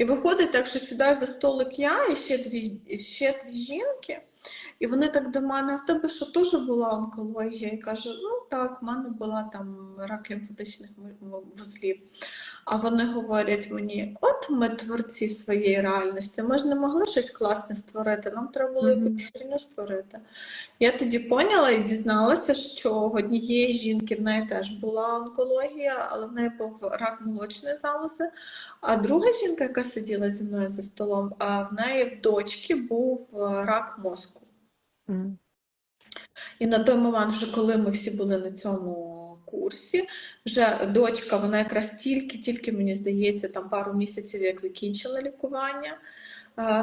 І виходить так, що сідаю за столик я і ще дві, ще дві жінки. І вони так до мене, а в тебе що теж була онкологія? І кажу, ну так, в мене була там рак лімфатичних ву- вузлів. А вони говорять мені: от ми творці своєї реальності, ми ж не могли щось класне створити, нам треба було Мгм. якусь херню створити. Я тоді поняла і дізналася, що в однієї жінки в неї теж була онкологія, але в неї був рак молочної залози. А друга жінка, яка сиділа зі мною за столом, а в неї в дочки був е, рак мозку. М. І на той момент, вже коли ми всі були на цьому курсі, вже дочка, вона якраз тільки-тільки, мені здається, там пару місяців як закінчила лікування.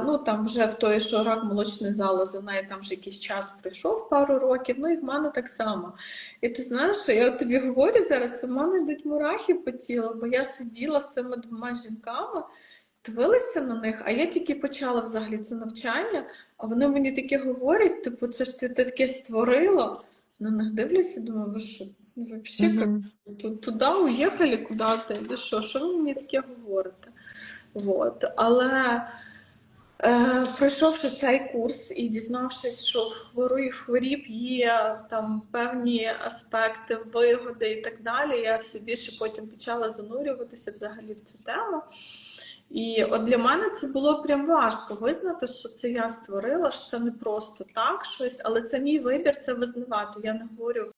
Ну там вже в той, що рак молочної залози, в неї там вже якийсь час пройшов, пару років, ну і в мене так само. І ти знаєш, що я тобі говорю зараз, у мене йдуть мурахи по тілу, бо я сиділа з цими двома жінками, дивилася на них, а я тільки почала взагалі це навчання, а вони мені таке говорять, типу, це ж ти таке створила. На них дивлюся, думаю, ви що, вообще, Мгм. Ту- Туди уїхали куди-то, і що, що ви мені таке говорите? Вот. Але е, пройшовши цей курс і дізнавшись, що в хворі в хворіб є там певні аспекти вигоди і так далі, я все більше потім почала занурюватися взагалі в цю тему. І от для мене це було прям важко визнати, що це я створила, що це не просто так щось, але це мій вибір це визнавати. Я не говорю